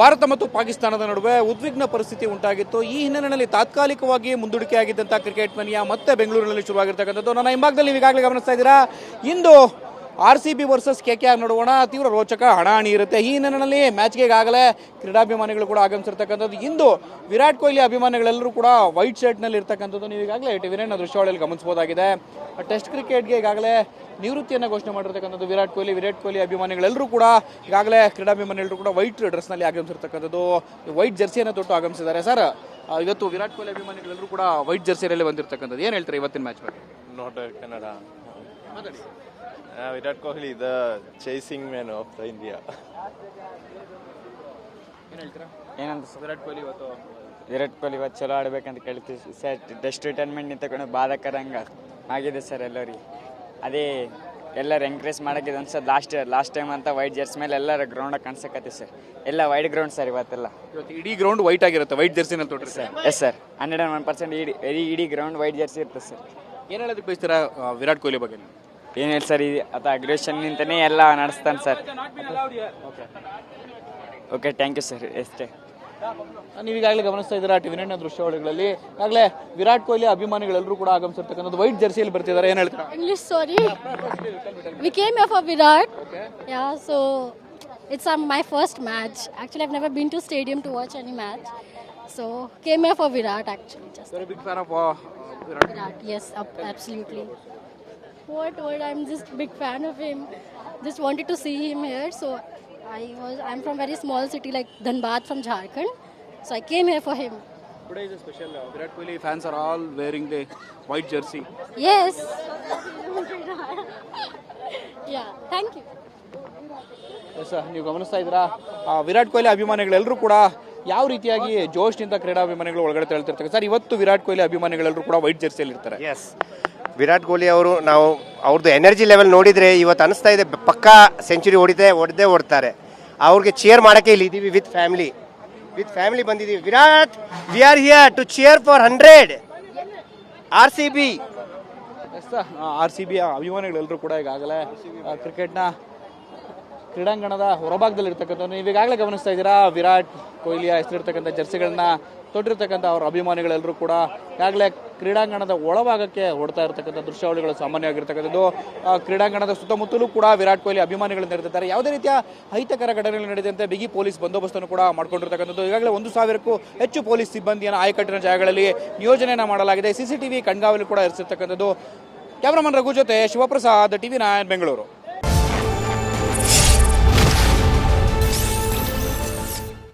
ಭಾರತ ಮತ್ತು ಪಾಕಿಸ್ತಾನದ ನಡುವೆ ಉದ್ವಿಗ್ನ ಪರಿಸ್ಥಿತಿ ಉಂಟಾಗಿತ್ತು. ಈ ಹಿನ್ನೆಲೆಯಲ್ಲಿ ತಾತ್ಕಾಲಿಕವಾಗಿ ಮುಂದೂಡಿಕೆ ಆಗಿದ್ದಂಥ ಕ್ರಿಕೆಟ್ ಮನಿಯ ಮತ್ತೆ ಬೆಂಗಳೂರಿನಲ್ಲಿ ಶುರುವಾಗಿರ್ತಕ್ಕಂಥದ್ದು. ನನ್ನ ಹಿಂಭಾಗದಲ್ಲಿ ಈಗಾಗಲೇ ಗಮನಿಸ್ತಾ ಇದ್ದೀರಾ? ಇಂದು R C B versus K K R ನೋಡೋಣ ತೀವ್ರ ರೋಚಕ ಹಣಾಹಣಿ ಇರುತ್ತೆ. ಈ ಹಿನ್ನೆಲೆಯಲ್ಲಿ ಮ್ಯಾಚ್ಗೆ ಈಗಾಗಲೇ ಕ್ರೀಡಾಭಿಮಾನಿಗಳು ಕೂಡ ಆಗಮಿಸಿರ್ತಕ್ಕಂಥದ್ದು. ಇಂದು ವಿರಾಟ್ ಕೊಹ್ಲಿ ಅಭಿಮಾನಿಗಳೆಲ್ಲರೂ ಕೂಡ ವೈಟ್ ಶರ್ಟ್ನಲ್ಲಿ ಇರ್ತಕ್ಕಂಥದ್ದು ನೀವು ಈಗಾಗಲೇ ಟಿವಿನ ದೃಶ್ಯಾವಳಿಯಲ್ಲಿ ಗಮನಿಸಬಹುದಾಗಿದೆ. ಟೆಸ್ಟ್ ಕ್ರಿಕೆಟ್ಗೆ ಈಗಾಗಲೇ ನಿವೃತ್ತಿಯನ್ನು ಘೋಷಣೆ ಮಾಡಿರ್ತಕ್ಕಂಥದ್ದು ವಿರಾಟ್ ಕೊಹ್ಲಿ. ವಿರಾಟ್ ಕೊಹ್ಲಿ ಅಭಿಮಾನಿಗಳೆಲ್ಲರೂ ಕೂಡ ಈಗಾಗಲೇ ಕ್ರೀಡಾಭಿಮಾನಿಗಳು ಕೂಡ ವೈಟ್ ಡ್ರೆಸ್ನಲ್ಲಿ ಆಗಮಿಸಿರ್ತಕ್ಕಂಥದ್ದು ವೈಟ್ ಜರ್ಸಿಯನ್ನು ತೊಟ್ಟು ಆಗಮಿಸಿದ್ದಾರೆ. ಸರ್ ಇವತ್ತು ವಿರಾಟ್ ಕೊಹ್ಲಿ ಅಭಿಮಾನಿಗಳೆಲ್ಲರೂ ಕೂಡ ವೈಟ್ ಜರ್ಸಿಯಲ್ಲಿ ಬಂದಿರತಕ್ಕಂಥದ್ದು. ಏನು ಹೇಳ್ತಾರೆ ಇವತ್ತಿನ ಮ್ಯಾಚ್ ಬಗ್ಗೆ? Note Kannada Virat Kohli the chasing man of the India ಏನು ಹೇಳ್ತೀರಾ? ಏನಂತ ವಿರಾಟ್ ಕೊಹ್ಲಿ ಇವತ್ತು ವಿರಾಟ್ ಕೊಹ್ಲಿ ಇವತ್ತು ಚಲೋ ಆಡ್ಬೇಕಂತ ಕೇಳ್ತೀವಿ. ಸರ್ ಟೆಸ್ಟ್ ರಿಟೈರ್ಮೆಂಟ್ ನಿಂತಕೊಂಡು ಬಾಧಕರಂಗ ಆಗಿದೆ ಸರ್ ಎಲ್ಲರಿಗೆ. ಅದೇ ಎಲ್ಲರೂ ಎಂಕರೇಜ್ ಮಾಡಕ್ಕೆ ಸರ್ ಲಾಸ್ಟ್ ಲಾಸ್ಟ್ ಟೈಮ್ ಅಂತ ವೈಟ್ ಜರ್ಸಿ ಮೇಲೆ ಎಲ್ಲರ ಗ್ರೌಂಡ್ ಕಾಣಿಸಕತ್ತೆ ಸರ್ ಎಲ್ಲ ವೈಟ್ ಗ್ರೌಂಡ್ ಸರ್ ಇವತ್ತೆಲ್ಲ. ಇವತ್ತು ಇಡೀ ಗ್ರೌಂಡ್ ವೈಟ್ ಆಗಿರುತ್ತೆ white ಜರ್ಸಿನಲ್ಲಿ sir yes sir hundred and one percent ಇಡೀ ಇಡೀ ಇಡೀ ಗ್ರೌಂಡ್ ವೈಟ್ ಜರ್ಸಿ ಇರ್ತದೆ ಸರ್ ಏನು ಹೇಳೋದಕ್ಕೆ ಬಯಸ್ತೀರಾ ಆ, ವಿರಾಟ್ ಕೊಹ್ಲಿ ಬಗ್ಗೆ? ಏನು ಹೇಳಿ ಸರ್ ಇದು ಆತ ಅಗ್ರೆಷನ್ ನಿಂತನೇ ಎಲ್ಲ ನಡೆಸ್ತಾನೆ sir okay thank you sir ಎಷ್ಟೇ ನೀವು ಈಗಾಗಲೇ ಗಮನಿಸ್ತಾ ಇದ್ದೀರಾ ಟಿವಿ ನೈನ್ ದೃಶ್ಯಾವಳಿಗಳಲ್ಲಿ ಈಗಾಗಲೇ ವಿರಾಟ್ ಕೊಹ್ಲಿ ಅಭಿಮಾನಿಗಳೆಲ್ಲರೂ ಕೂಡ ಆಗಮಿಸಿರ್ತಕ್ಕಂಥದ್ದು ವೈಟ್ ಜರ್ಸಿಯಲ್ಲಿ ಬರ್ತಿದ್ದಾರೆ ಏನು ಹೇಳ್ತೀರಾ English, sorry. we came here for Virat. Yeah, so it's um, my first match. Actually, I've never been to stadium to watch any match. So came here for Virat actually. Just very big fan of Virat Virat, yes, ab- absolutely. What? What? I'm just big fan of him. Just wanted to see him here. So I was. I'm from very small city like Dhanbad from Jharkhand. So I came here for him. Today is a special. Uh, Virat Kohli fans are all wearing the white jersey. Yes. yeah. Thank you. Yes ನೀವು ಗಮನಿಸ್ತಾ ಇದ್ದೀರಾ ವಿರಾಟ್ ಕೊಹ್ಲಿ ಅಭಿಮಾನಿಗಳೆಲ್ಲರೂ ಕೂಡ ಯಾವ ರೀತಿಯಾಗಿ ಜೋಶ್ನಿಂದ ಕ್ರೀಡಾಭಿಮಾನಿಗಳು ಒಳಗಡೆ ತೆರಳುತ್ತಿರ್ತಾರೆ sir ಇವತ್ತು ವಿರಾಟ್ ಕೊಹ್ಲಿ ಅಭಿಮಾನಿಗಳೆಲ್ಲರೂ ಕೂಡ white ಜರ್ಸಿಯಲ್ಲಿ ಇರ್ತಾರೆ. ಎಸ್ ವಿರಾಟ್ ಕೊಹ್ಲಿ ಅವರು ನಾವು ಅವ್ರದ್ದು ಎನರ್ಜಿ ಲೆವೆಲ್ ನೋಡಿದರೆ ಇವತ್ತು ಅನಿಸ್ತಾ ಇದೆ ಪಕ್ಕಾ ಸೆಂಚುರಿ ಹೊಡಿದೆ ಹೊಡೆದೇ ಹೊಡ್ತಾರೆ ಅವ್ರಿಗೆ ಚೇರ್ ಮಾಡೋಕ್ಕೆ ಇಲ್ಲಿ ಇದ್ದೀವಿ ವಿತ್ ಫ್ಯಾಮಿಲಿ ವಿತ್ ಫ್ಯಾಮಿಲಿ ಬಂದಿದ್ದೀವಿ Virat we are here to cheer for hundred R C B yes R C B ಅಭಿಮಾನಿಗಳೆಲ್ಲರೂ ಕೂಡ ಈಗಾಗಲೇ ಕ್ರಿಕೆಟ್ನ ಕ್ರೀಡಾಂಗಣದ ಹೊರಭಾಗದಲ್ಲಿ ಇರ್ತಕ್ಕಂಥ ನೀವು ಈಗಾಗಲೇ ಗಮನಿಸ್ತಾ ಇದ್ದೀರಾ, ವಿರಾಟ್ ಕೊಹ್ಲಿಯ ಹೆಸರಿರ್ತಕ್ಕಂಥ ಜರ್ಸಿಗಳನ್ನ ತೊಟ್ಟಿರ್ತಕ್ಕಂಥ ಅವರ ಅಭಿಮಾನಿಗಳೆಲ್ಲರೂ ಕೂಡ ಈಗಾಗಲೇ ಕ್ರೀಡಾಂಗಣದ ಒಳಭಾಗಕ್ಕೆ ಹೊಡ್ತಾ ಇರತಕ್ಕಂಥ ದೃಶ್ಯಾವಳಿಗಳು ಸಾಮಾನ್ಯವಾಗಿರ್ತಕ್ಕಂಥದ್ದು. ಕ್ರೀಡಾಂಗಣದ ಸುತ್ತಮುತ್ತಲೂ ಕೂಡ ವಿರಾಟ್ ಕೊಹ್ಲಿ ಅಭಿಮಾನಿಗಳು ಇರ್ತಾರೆ ಯಾವುದೇ ರೀತಿಯ ಅಹಿತಕರ ಘಟನೆಗಳು ನಡೆದಂತೆ ಬಿಗಿ ಪೊಲೀಸ್ ಬಂದೋಬಸ್ತನ್ನು ಕೂಡ ಮಾಡ್ಕೊಂಡಿರ್ತಕ್ಕಂಥದ್ದು. ಈಗಾಗಲೇ ಒಂದು ಸಾವಿರಕ್ಕೂ ಹೆಚ್ಚು ಪೊಲೀಸ್ ಸಿಬ್ಬಂದಿಯನ್ನು ಆಯಕಟ್ಟಿನ ಜಾಗಗಳಲ್ಲಿ ನಿಯೋಜನೆಯನ್ನು ಮಾಡಲಾಗಿದೆ. ಸಿಸಿಟಿವಿ ಕಣ್ಗಾವಲು ಕೂಡ ಇರಿಸಿರ್ತಕ್ಕಂಥದ್ದು. ಕ್ಯಾಮ್ರಾಮನ್ ರಘು ಜೊತೆ ಶಿವಪ್ರಸಾದ್ ಟಿವಿ ನೈನ್ ಬೆಂಗಳೂರು.